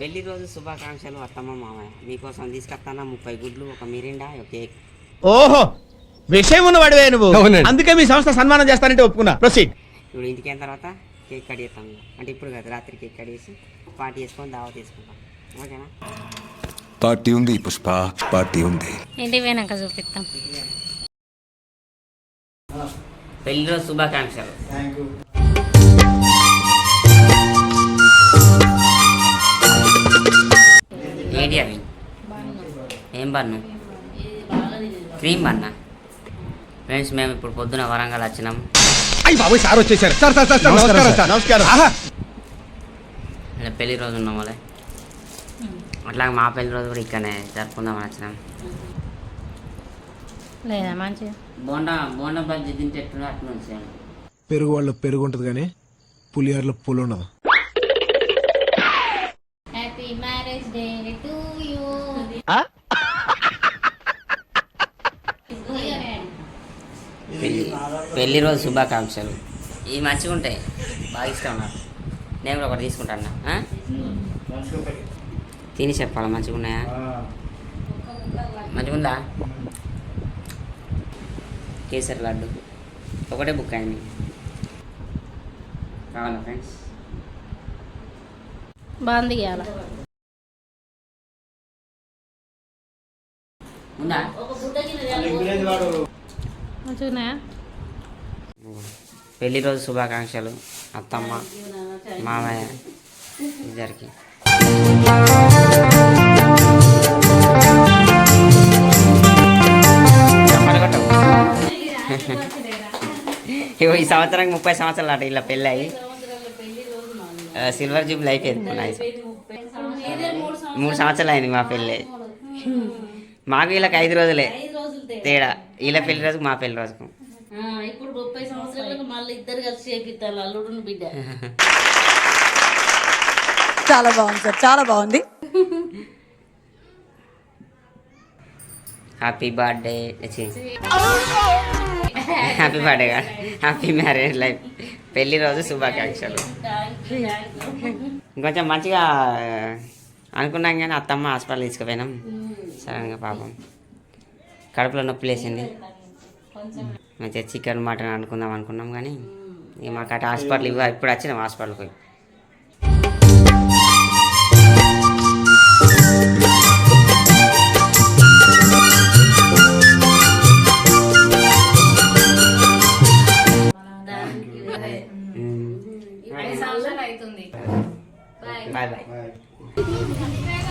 పెళ్ళి రోజు శుభాకాంక్షలు అత్తమ్మ మామయ్య. మీకోసం తీసుకొస్తానా ముప్పై గుడ్లు ఒక మిరిండా ఒక కేక్? ఓహో! విషయం ఉన్నవాడివే నువ్వు. అవునండి. అందుకే మీ సంస్థ సన్మానం చేస్తానంటే ఒప్పుకున్నా. ప్రొసీడ్ ఇప్పుడు ఇంటికి అయిన తర్వాత కేక్ కట్ చేస్తాం ఇక. అంటే ఇప్పుడు కాదు రాత్రి కేక్ కట్ చేసి పార్టీ చేసుకొని దావా తీసుకుంటాం ఓకేనా? పార్టీ ఉంది పుష్ప. పార్టీ ఉంది. ఇంటికి పోయినాక చూపిస్తాం. పెళ్ళి రోజు శుభాకాంక్షలు. ఏంటి అవి ఏం బన్ను? క్రీమ్ బన్నా? ఫ్రెండ్స్ మేము ఇప్పుడు పొద్దున వరంగల్ వచ్చినాం. అయ్యి బాబోయ్ సార్ వచ్చేసారు. సార్ సార్ సార్ సార్ నమస్కారం సార్. నమస్కారం. ఆహా. ఇలా పెళ్ళి రోజు ఉన్నాం వాళ్ళే. అట్లాగే మా పెళ్ళి రోజు కూడా ఇక్కడనే జరుపుకుందామని వచ్చినాం. లేదా మంచిగా? బోండా బోండా బజ్జీ తింటే ఎట్లా అట్లా పెరుగు వాళ్ళ పెరుగు ఉంటుంది కానీ పులిహోరలో పులి ఉండదు పెళ్ళి పెళ్ళి రోజు శుభాకాంక్షలు. ఇవి మంచిగా ఉంటాయి. బాగా ఇష్టం నాకు. నేను కూడా ఒకటి తీసుకుంటాను ఆ? తిని చెప్పాలా? మంచిగా ఉన్నాయా? మంచిగా ఉందా? కేసరి లడ్డు. ఒకటే బుక్ అయింది. కావాలా ఫ్రెండ్స్ బాగుంది ఉందా? పెళ్ళి రోజు శుభాకాంక్షలు అత్తమ్మ మామయ్య ఇద్దరికి. ఇగో ఈ సంవత్సరం ముప్పై సంవత్సరాలు అట ఇలా పెళ్ళి అయ్యి. సిల్వర్ జూబ్లీ అయిపోయింది. మొన్న ఈ సం- మూడు సంవత్సరాలు అయింది మా పెళ్ళి. మాకు వీళ్ళకి ఐదు రోజులే. తేడా. వీళ్ళ పెళ్ళి రోజుకు మా పెళ్ళి రోజుకు. ఆ, ఇప్పుడు ముప్పై సంవత్సరాలకు మళ్ళీ ఇద్దరు కలిసి చేపిస్తారు అల్లుడుని బిడ్డ. చాలా బాగుంది సార్ చాలా బాగుంది. Happy birthday happy birthday happy marriage life పెళ్ళి రోజు శుభాకాంక్షలు. ఇంకొంచెం మంచిగా అనుకున్నాం కానీ అత్తమ్మ హాస్పిటల్ తీసుకుపోయినాం. సడన్గా పాపం. కడుపులో నొప్పి లేచింది. మంచిగా చికెన్ మటన్ అనుకుందాం అనుకున్నాం కానీ ఇక మాకు అటు హాస్పిటల్ ఇవ్వ ఇప్పుడు వచ్చినాం హాస్పిటల్కి పోయి.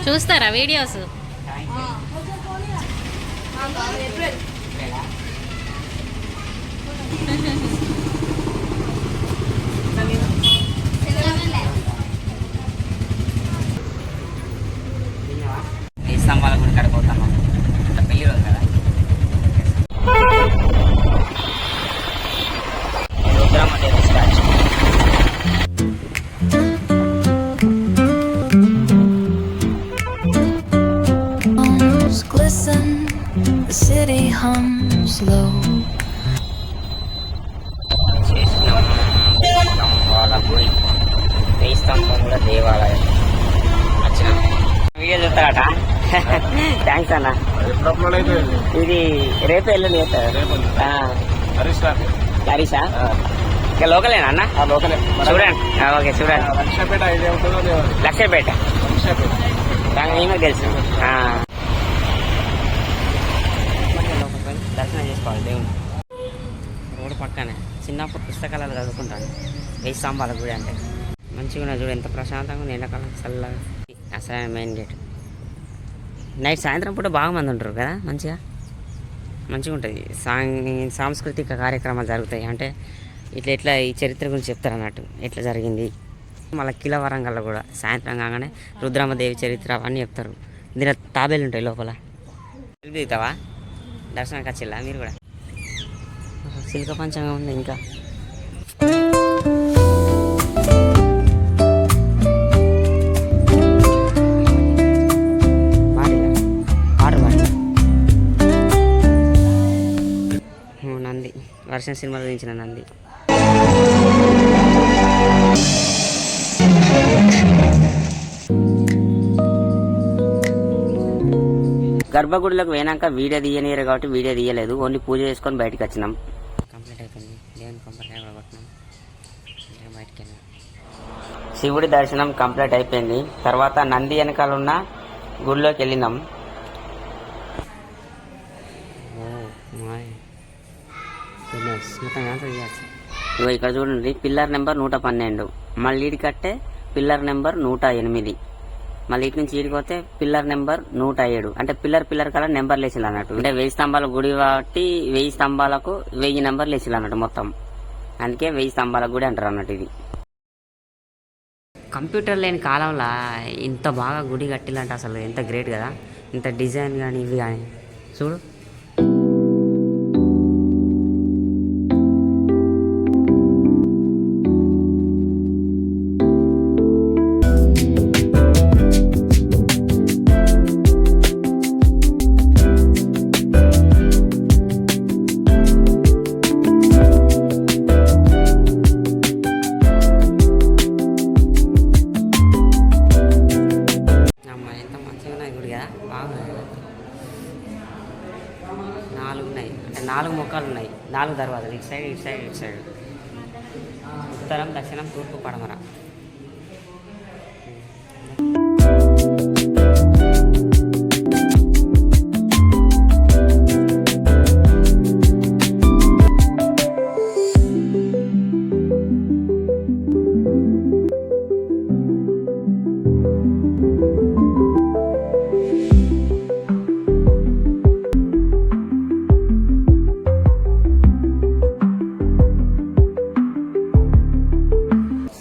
చూస్తారా వీడియోస్? ఈ కూడా దేవాలయం. వచ్చినాం వీడియో చూస్తారట. థ్యాంక్స్ అన్న. ఇది రేపు ఎల్లుండి హరీషా ఇక లోకలేనా అన్న? లోకలే. చూడండి. ఓకే చూడండి. లక్షపేట లక్షపేట. మేము తెలుసు. దర్శనం చేసుకోవాలి దేవుని రోడ్డు పక్కనే చిన్నప్పుడు పుస్తకాలు చదువుకుంటాను. వెయ్యి స్తంభాల గుడి అంటే. మంచిగా ఉన్నది చూడు ఎంత ప్రశాంతంగా ఉంది ఎండాకాలం చల్లగా. అసలైన మెయిన్ గేట్. నైట్ సాయంత్రం పూట బాగా మంది ఉంటారు కదా మంచిగా? మంచిగా ఉంటుంది. సాంగ్ సాంస్కృతిక కార్యక్రమాలు జరుగుతాయి. అంటే ఇట్లా ఇట్లా ఈ చరిత్ర గురించి చెప్తారు అన్నట్టు. ఎట్లా జరిగింది? మళ్ళీ కిల వరంగల్లో కూడా సాయంత్రం కాగానే రుద్రమ్మదేవి చరిత్ర అవన్నీ చెప్తారు. దీని తాబేలు ఉంటాయి లోపల. దిగుతావా? దర్శనానికి వచ్చిల్లా? మీరు కూడా? ఓహో, సిల్క పంచంగా ఉంది ఇంకా. వర్షం సినిమాలో దించిన నంది. గర్భగుడిలోకి పోయినాక వీడియో తీయనియరు కాబట్టి వీడియో తీయలేదు. ఓన్లీ పూజ చేసుకొని బయటకు వచ్చినాం. కంప్లీట్ అయిపోయింది. దేవుని కంప్లీట్ కొట్టినాం. బయటకు వెళ్ళాం శివుడి దర్శనం కంప్లీట్ అయిపోయింది. తర్వాత నంది వెనకాల ఉన్న గుడిలోకి వెళ్ళినాం. ఇగో ఇక్కడ చూడండి పిల్లర్ నెంబర్ నూట పన్నెండు. మళ్ళీ ఈడి కట్టే పిల్లర్ నెంబర్ నూట ఎనిమిది. మళ్ళీ ఇటు నుంచి ఈడికి పోతే పిల్లర్ నెంబర్ నూట ఏడు. అంటే పిల్లర్ పిల్లర్ కల్లా నెంబర్ లేచిల్ అన్నట్టు. అంటే వెయ్యి స్తంభాల గుడి కాబట్టి వెయ్యి స్తంభాలకు వెయ్యి నెంబర్ లేచిల్ అన్నట్టు మొత్తం. అందుకే వెయ్యి స్తంభాల గుడి అంటారు అన్నట్టు ఇది. కంప్యూటర్ లేని కాలంలో ఇంత బాగా గుడి కట్టిలంటే అసలు ఎంత గ్రేట్ కదా. ఇంత డిజైన్ కానీ ఇవి కానీ చూడు. సైడ్ ఇటు సైడ్ ఇటు సైడ్. ఉత్తరం దక్షిణం తూర్పు పడమర.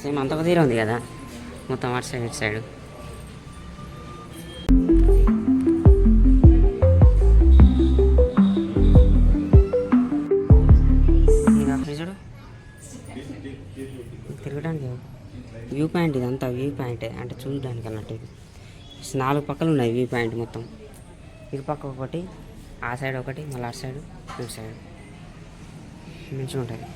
సేమ్ అంత ఒక తీరే ఉంది కదా. మొత్తం అటు సైడ్ ఇటు సైడ్. చూడు. తిరగడానికి వ్యూ పాయింట్ ఇదంతా వ్యూ పాయింటే. అంటే చూడడానికి అన్నట్టు ఇది. నాలుగు పక్కలు ఉన్నాయి వ్యూ పాయింట్ మొత్తం. ఇటు పక్క ఒకటి ఆ సైడ్ ఒకటి మళ్ళీ అటు సైడ్ ఇటు సైడ్. మంచిగా ఉంటుంది.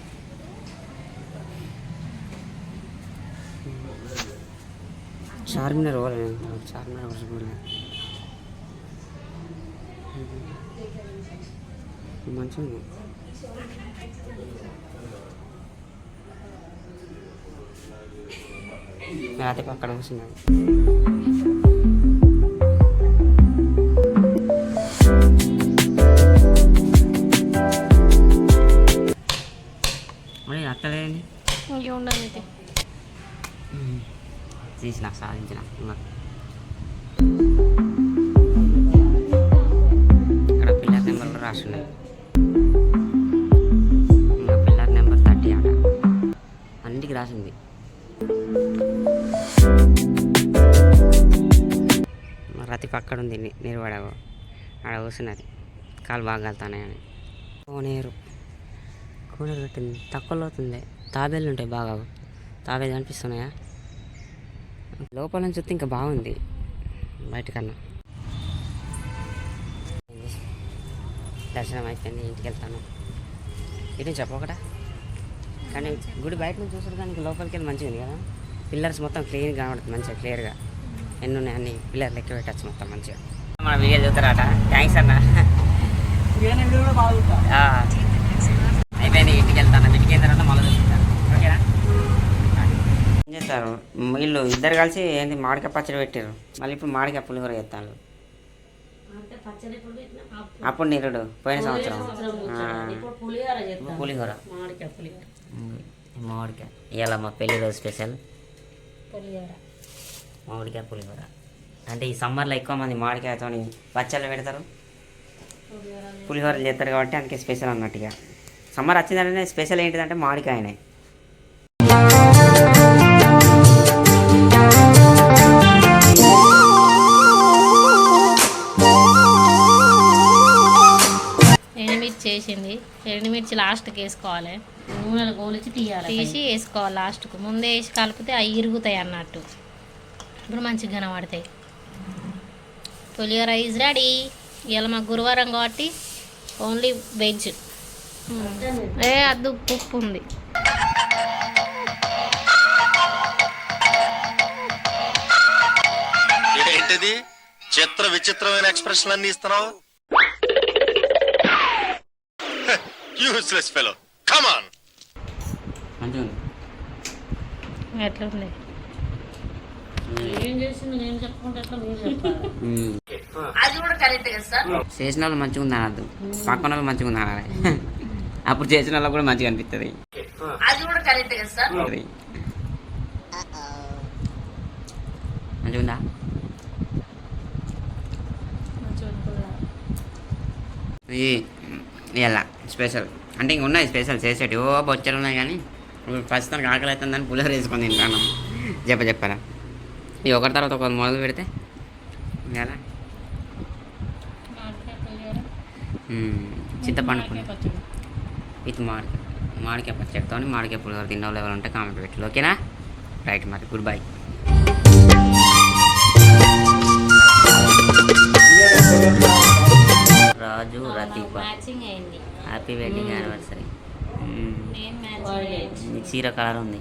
చార్మినార్ పోలేదు చార్మినార్ కూడా చూడలేదు మంచిగా ఉంది రాత్రి అక్కడ కూర్చున్నాడు మరి అక్కడేంది ఇంక ఉండదు తీసిన సాధించిన ఇంకా. ఇక్కడ పిల్లర్ నెంబర్లు రాస్తున్నాయి ఇంకా పిల్లర్ నెంబర్ థర్టీ అట అన్నిటికి రాసింది మా రతి పక్కడ ఉంది ని- నిలబడ ఆడ కూర్చున్నది కాలు బాగా కలుతున్నాయని కోనేరు కోనేరు పెట్టింది తక్కువలో అవుతుంది తాబేలు ఉంటాయి బాగా తాబేలు కనిపిస్తున్నాయా లోపల నుంచి చూస్తే ఇంకా బాగుంది. బయటకన్నా. దర్శనం అయిపోయింది ఇంటికి వెళ్తాను. ఇటు చెప్పకట? కానీ గుడి బయట నుంచి చూసాడు కానీ లోపలికి వెళ్ళి మంచిగా ఉంది కదా. పిల్లర్స్ మొత్తం క్లీన్ కనబడుతుంది మంచిగా క్లియర్గా ఎన్ని ఉన్నాయి? అన్ని పిల్లర్ లెక్క పెట్టచ్చు మొత్తం మంచిగా. మన వీడియో చూస్తారట. థ్యాంక్స్ అన్న. అయిపోయింది ఇంటికి వెళ్తాను. ఇంటికి వెళ్ళిన తర్వాత మళ్ళీ చూపిస్తాను ఓకేనా? చేస్తారు. వీళ్ళు ఇద్దరు కలిసి ఏంది మామిడికాయ పచ్చడి పెట్టారు మళ్ళీ ఇప్పుడు మామిడికాయ పులిహోర చేస్తాను అప్పుడు. నిరుడు పోయిన సంవత్సరం. పులిహోర మామిడికాయ ఇవాళ మా పెళ్ళి రోజు స్పెషల్. మామిడికాయ పులిహోర. అంటే ఈ సమ్మర్లో ఎక్కువ మంది మామిడికాయతో పచ్చళ్ళు పెడతారు. పులిహోరలు చేస్తారు కాబట్టి అందుకే స్పెషల్ అన్నట్టుగా సమ్మర్ వచ్చిందంటే స్పెషల్ ఏంటిదంటే మామిడికాయనే. ఎండుమిర్చి చేసింది. ఎండుమిర్చి లాస్ట్కి వేసుకోవాలి. నూనెలు గోలిచి తీయాలి తీసి వేసుకోవాలి లాస్ట్కు. ముందే వేసి కలిపితే అవి ఇరుగుతాయి అన్నట్టు. ఇప్పుడు మంచిగా కనబడతాయి పులిహోర ఈజ్ రెడీ ఇవాళ మాకు గురువారం కాబట్టి ఓన్లీ వెజ్ ఏ అద్దు ఉప్పు ఉంది. ఏంటిది? చిత్ర విచిత్రమైన ఎక్స్ప్రెషన్ అన్ని ఇస్తున్నావు. యూస్లెస్ ఫెలో ఉంది నేను చెప్పుకుంటే ఎట్లా సార్? చేసిన వాళ్ళు మంచిగా ఉంది అనద్దు పక్కన వాళ్ళు మంచిగా ఉంది అనాలి అప్పుడు చేసిన వాళ్ళకి కూడా మంచిగా అనిపిస్తుంది. మంచిగా ఉందా? ఇలా స్పెషల్. అంటే ఇంక ఉన్నాయి స్పెషల్ చేసేటి ఓ బొచ్చలు ఉన్నాయి కానీ ఇప్పుడు ప్రస్తుతానికి ఆకలి అవుతుందని పులిహోర వేసుకొని తింటాను చెప్ప చెప్పరా? ఇది ఒకటి తర్వాత ఒకటి మొదలు పెడితే ఎలా చింతపండు పులి విత్ మామిడికాయ మామిడికాయ పచ్చడితో మామిడికాయ పులిహోర తిన్న వాళ్ళు ఎవరు ఉంటే కామెంట్ పెట్టి. ఓకేనా? రైట్ మరి. Good bye. Raju Ratifa. Happy wedding anniversary. చీర కలర్ ఉంది.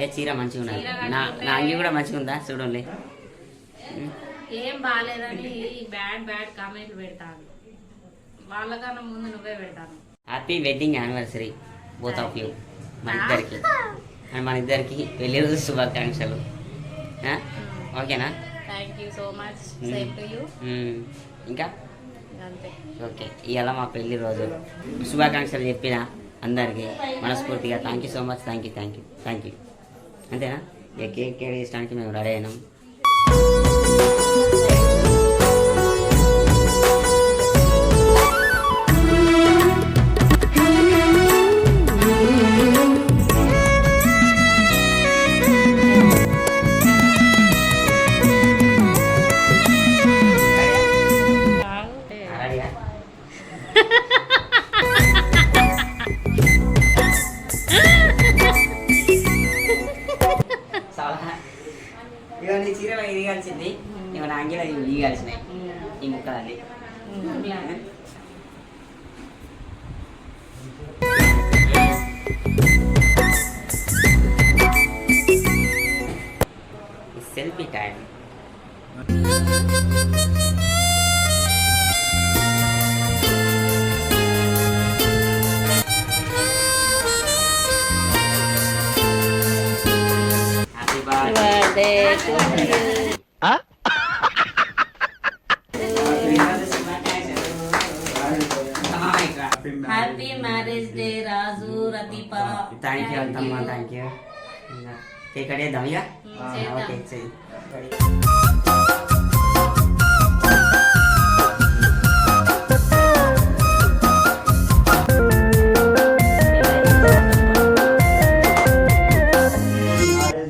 ఏ చీర మంచిగా ఉన్నది. నా నా అంగి కూడా మంచిగా ఉందా? చూడండి. ఏం బాగాలేదని బ్యాడ్ బ్యాడ్ కామెంట్లు పెడతాను. వాళ్ళకన్నా ముందు నువ్వే పెడతాను. Happy wedding anniversary both of you మన ఇద్దరికి. అండ్ మన ఇద్దరికి పెళ్ళి రోజు శుభాకాంక్షలు? ఓకేనా? Thank you so much same to you hmm. ఇంకా? ఓకే. ఇవాళ మా పెళ్ళి రోజు. శుభాకాంక్షలు చెప్పిన అందరికీ మనస్ఫూర్తిగా. Thank you so much thank you thank you thank you అంతేనా? ఇక కేక్ కేక్ ఇష్టడానికి మేము రెడీ అయినాం. చీరలో కలిసింది ఇక నా అంగిలో ఇవి కలిసినాయి ఈ ముక్కలన్నీ selfie time happy birthday happy marriage day Raju Radeepa thank you అంతమ్మా thank you cake కడేద్దాం ఇక చేద్దాం. ఓకే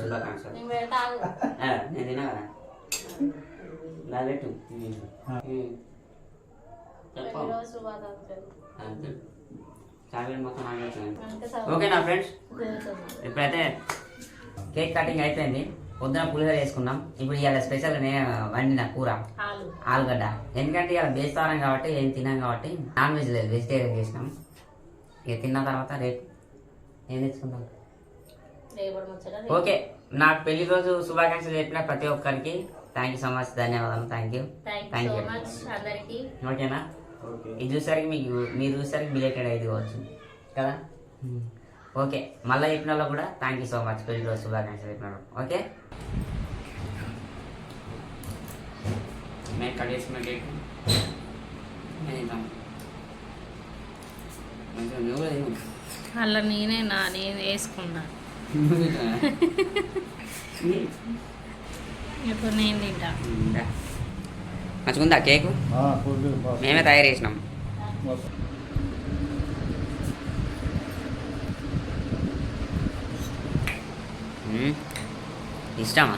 శుభాకాంక్షలు నేను పెడతాను ఆ, నేను తినా కదా. ఇలా పెట్టు ఉమ్. ఉమ్. చెప్పు. ఈరోజు శుభాకాంక్షలు అంతే. చాక్లెట్ మొత్తం ఓకే నా ఫ్రెండ్స్ ఇప్పుడైతే కేక్ కటింగ్ అయిపోయింది. పొద్దున పులిహోర వేసుకున్నాం ఇప్పుడు ఇవాళ స్పెషల్ నేను వండిన కూర. ఆలు. ఆలుగడ్డ. ఎందుకంటే ఇవాళ బేస్తారం కాబట్టి ఏం తినాం కాబట్టి నాన్ వెజ్ లేదు. వెజిటేరియన్ చేసినాం. ఇక తిన్న తర్వాత రేపు ముచ్చట ఓకే నాకు పెళ్ళి రోజు శుభాకాంక్షలు చెప్పిన ప్రతి ఒక్కరికి థ్యాంక్ యూ సో మచ్ ధన్యవాదాలు thank you thank you you so much అందరికి. ఓకేనా? ఇది చూసరికి మీకు మీరు చూసరికి బిలేటెడ్ అయింది కావచ్చు. కదా? ఓకే మళ్ళీ చెప్పిన వాళ్ళు కూడా థ్యాంక్ యూ సో మచ్ పెళ్ళి రోజు శుభాకాంక్షలు చెప్పిన. ఓకే? మేము కట్ చేసుకున్న కేక్ నేను మంచిగా నువ్వు. అలా నేనే నా నేను వేసుకున్నాను ఇప్పుడు నేను తింటా. మంచిగుందా కేకు? మేమే తయారు చేసినాం. ఇష్టమా?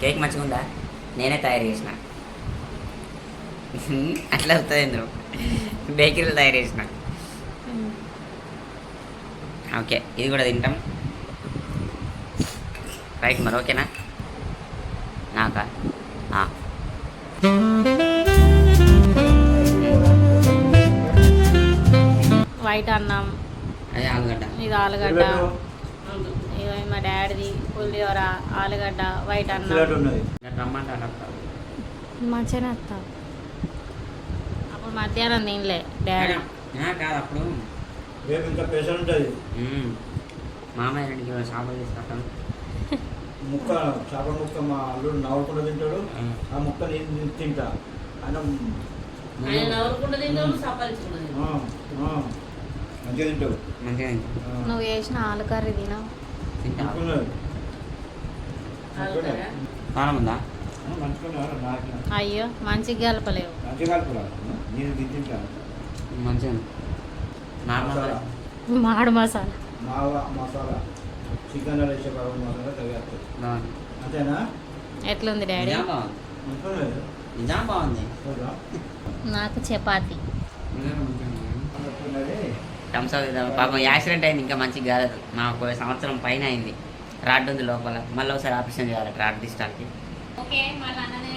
కేక్ మంచిగుందా? నేనే తయారు చేసిన. అట్లా అవుతుంది ఎందుకు బేకరీలో తయారు చేసిన. ఓకే ఇది కూడా తింటాం. రైట్ మరి ఓకేనా? నాకా? ఆ. వైట్ అన్నం. అదే ఆలుగడ్డ. ఇది ఆలుగడ్డ. ఇది మా డాడీది పులిహోర ఆలుగడ్డ వైట్ అన్నం. మంచిగానే వస్తా. అప్పుడు మధ్యాహ్నం తినలే డాడీ. కాదు అప్పుడు? రేపు ఇంకా ప్రెషర్ ఉంటుంది. మ్మ్. మామయ్య రెండు కిలో చేపలు తీసుకుంటాం ముక్క చేపల ముక్క మా అల్లుడు నవ్వకుండా తింటాడు. ఆ. ముక్క నేను తింటా. ఆయన మంచిగా మంచిగా తింటాం. నువ్వు చేసిన ఆలు కర్రీ తినవు. కారం ఉందా అయ్యో మంచిగా గలపలేవు మంచిగా మాడు మసాలా. మావా మసాలా. చికెన్ వేసే బాబు మసాలా తగ్గేస్తుంది బాగుంది అంతేనా? ఎట్లుంది డాడీ? నిజం బాగుంది. నాకు చపాతి. నిజంగా మంచిగా ఉంది. అనుకున్నది థమ్స్ అప్ ఇద్దాం. పాపం యాక్సిడెంట్ అయింది ఇంకా మంచిగా కాలేదు. నాకు ఒక సంవత్సరం పైన అయింది. రాడ్ ఉంది లోపల. మళ్ళీ ఒకసారి ఆపరేషన్ చేయాలి రాడ్ తీసడానికి ఓకే మళ్ళీ అన్ననే